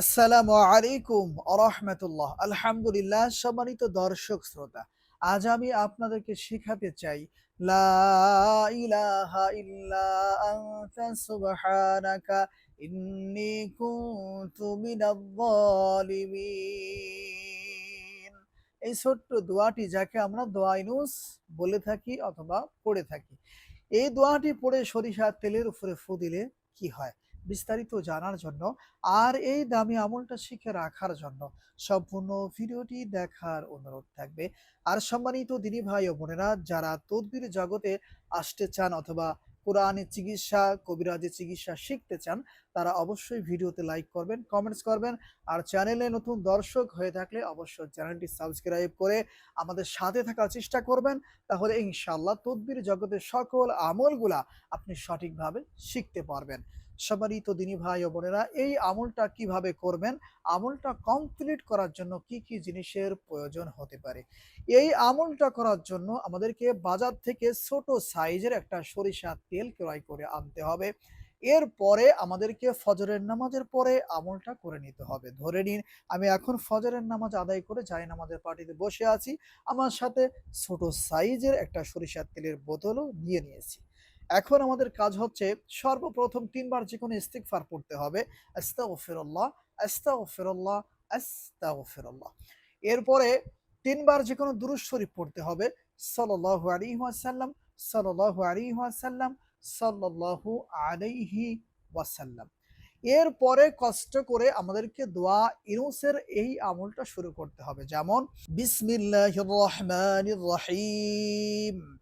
আসসালামু আলাইকুম আরহামতুল্লাহ। আলহামদুলিল্লাহ, সম্মানিত দর্শক শ্রোতা, আজ আমি আপনাদেরকে শেখাতে চাই, লা ইলাহা ইল্লা আনতা সুবহানাকা ইন্নী এই ছোট্ট দোয়াটি যাকে আমরা দোয়াইনুস বলে থাকি অথবা পড়ে থাকি, এই দোয়াটি পড়ে সরিষার তেলের উপরে ফু দিলে কি হয়? বিস্তারিত জানার জন্য আর এই দামি আমলটা শিখে রাখার জন্য সম্পূর্ণ ভিডিওটি দেখার অনুরোধ থাকবে। আর সম্মানিত দিনী ভাই ও বোনেরা, যারা তদবির জগতে আসতে চান অথবা কোরআনের চিকিৎসা, কবিরাজের চিকিৎসা শিখতে চান, তারা অবশ্যই ভিডিওতে লাইক করবেন, কমেন্টস করবেন। আর চ্যানেলে নতুন দর্শক হয়ে থাকলে অবশ্যই চ্যানেলটি সাবস্ক্রাইব করে আমাদের সাথে থাকার চেষ্টা করবেন। তাহলে ইনশাল্লাহ তদবির জগতের সকল আমলগুলা আপনি সঠিকভাবে শিখতে পারবেন। সম্মানিত দিনী ভাই ও বোনেরা, এই আমলটা কীভাবে করবেন? আমলটা কমপ্লিট করার জন্য কি কি জিনিসের প্রয়োজন হতে পারে? এই আমলটা করার জন্য আমাদেরকে বাজার থেকে ছোট সাইজের একটা সরিষার তেল ক্রয় করে আনতে হবে। এরপরে আমাদেরকে ফজরের নামাজের পরে আমলটা করে নিতে হবে। ধরে নিন, আমি এখন ফজরের নামাজ আদায় করে যাই নামাজের পার্টিতে বসে আছি। আমার সাথে ছোট সাইজের একটা সরিষার তেলের বোতলও নিয়ে নিয়েছি। এখন আমাদের কাজ হচ্ছে সর্বপ্রথম তিনবার যে কোনো ইস্তিগফার পড়তে হবে। আস্তাগফিরুল্লাহ আস্তাগফিরুল্লাহ আস্তাগফিরুল্লাহ। এরপরে তিনবার যে কোনো দুরূদ শরীফ পড়তে হবে। সাল্লাল্লাহু আলাইহি ওয়াসাল্লাম, সাল্লাল্লাহু আলাইহি ওয়াসাল্লাম, সাল্লাল্লাহু আলাইহি ওয়াসাল্লাম। এরপরে কষ্ট করে আমাদেরকে দোয়া, ইনুসের এই আমলটা শুরু করতে হবে। যেমন, বিসমিল্লাহির রহমানির রহিম।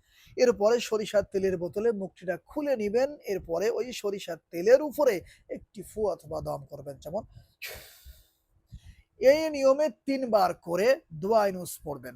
এরপরে সরিষার তেলের বোতলে মুখটিটা খুলে নিবেন। এরপরে ওই সরিষার তেলের উপরে একটি ফু অথবা দম করবেন। যেমন এই নিয়মে তিনবার করে দোয়া ইনুস পড়বেন।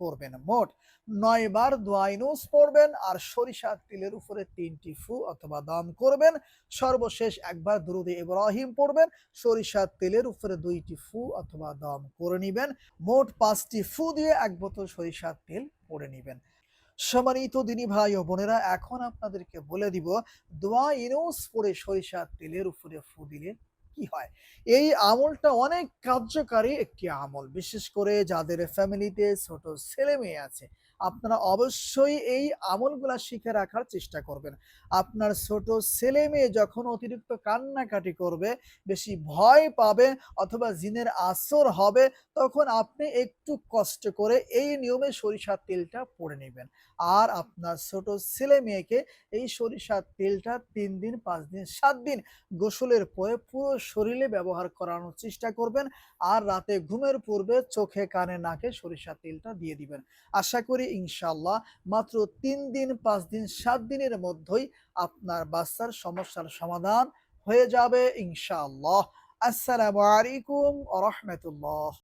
করবেন। মোট নয় বার দোয়াইনুস পড়বেন আর সরিষার তেলের উপরে তিনটি ফু অথবা দম করবেন। সর্বশেষ একবার দুরুদে ইব্রাহিম পড়বেন সরিষার তেলের উপরে দুইটি ফু অথবা দম করে নিবেন। মোট পাঁচটি ফু দিয়ে এক বোতল সরিষার তেল পড়ে নিবেন। সম্মানিত দিনী ভাই ও বোনেরা, এখন আপনাদেরকে বলে দিব, দোয়া ইনুস পরে সরিষার তেলের উপরে ফু দিলে কি হয়? এই আমলটা অনেক কার্যকারী একটি আমল। বিশেষ করে যাদের ফ্যামিলিতে ছোট ছেলে মেয়ে আছে আপনারা অবশ্যই এই আমলগুলা শিখে রাখার চেষ্টা করবেন। আপনার ছোট ছেলে মেয়ে যখন অতিরিক্ত কান্নাকাটি করবে, বেশি ভয় পাবে অথবা জিনের আসর হবে, তখন আপনি একটু কষ্ট করে এই নিয়মে সরিষার তেলটা পড়ে নেবেন। আর আপনার ছোট ছেলে মেয়েকে এই সরিষার তেলটা তিন দিন, পাঁচ দিন, সাত দিন গোসলের পরে পুরো শরীরে ব্যবহার করানোর চেষ্টা করবেন। আর রাতে ঘুমের পূর্বে চোখে, কানে, নাকে সরিষার তেলটা দিয়ে দিবেন। আশা করি ইনশাল্লাহ মাত্র তিন দিন, পাঁচ দিন, সাত দিনের মধ্যেই আপনার বাচ্চার সমস্যার সমাধান হয়ে যাবে ইনশাআল্লাহ। আসসালামু আলাইকুম রহমতুল্লাহ।